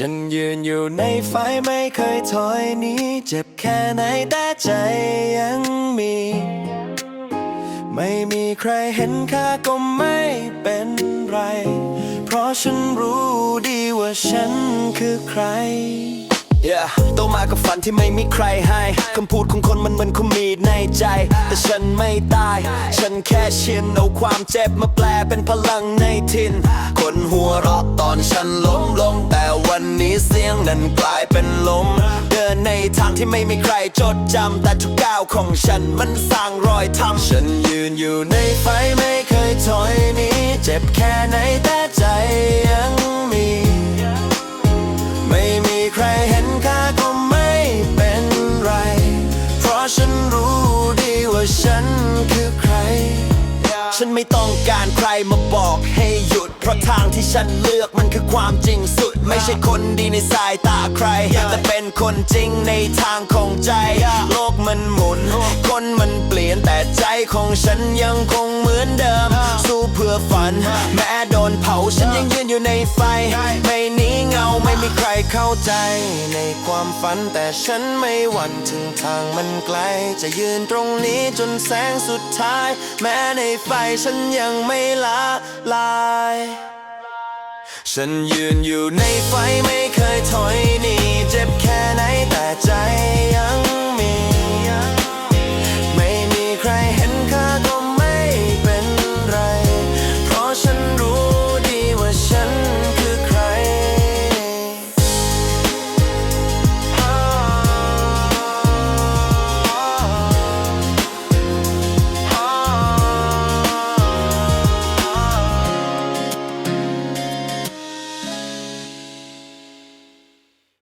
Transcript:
ฉันยืนอยู่ในไฟไม่เคยถอยหนีเจ็บแค่ไหนแต่ใจยังมี ไม่มีใครเห็นค่าก็ไม่เป็นไร เพราะฉันรู้ดีว่าฉันคือใคร Yeah โตมากับฝันที่ไม่มีใครให้คำพูดของคนมันเหมือนเขมีในใจ แต่ฉันไม่ตาย ฉันแค่เชินเอาความเจ็บมาแปลเป็นพลังในทิน วเราะตอนฉันล้มลง แต่วันนี้เสียงนั้นกลายเป็นลม เดินในทางที่ไม่มีใครจดจำแต่ทุกก้าวของฉันมันสร้างรอยทำฉันยืนอยู่ในไฟไม่เคยถอยหนีเจ็บแค่ไหนแต่ใจยัง ฉันไม่ต้องการใครมาบอกให้หยุด เพราะทางที่ฉันเลือกมันคือความจริงสุด ไม่ใช่คนดีในสายตาใคร แต่เป็นคนจริงในทางของใจ โลกมันหมุน คนมันเปลี่ยนแต่ใจของฉันยังคงเหมือนเดิม สู้เพื่อฝัน แม้โดนเผาฉันยังยืนอยู่ในไฟไม่หนีเงาไม่มีใครเข้าใจในความฝันแต่ฉันไม่หวั่นถึงทางมันไกล จะยืนตรงนี้จนแสงสุดท้าย แม้ในไฟฉันยังไม่ละลาย ฉันยืนอยู่ในไฟไม่เคยถอยหนี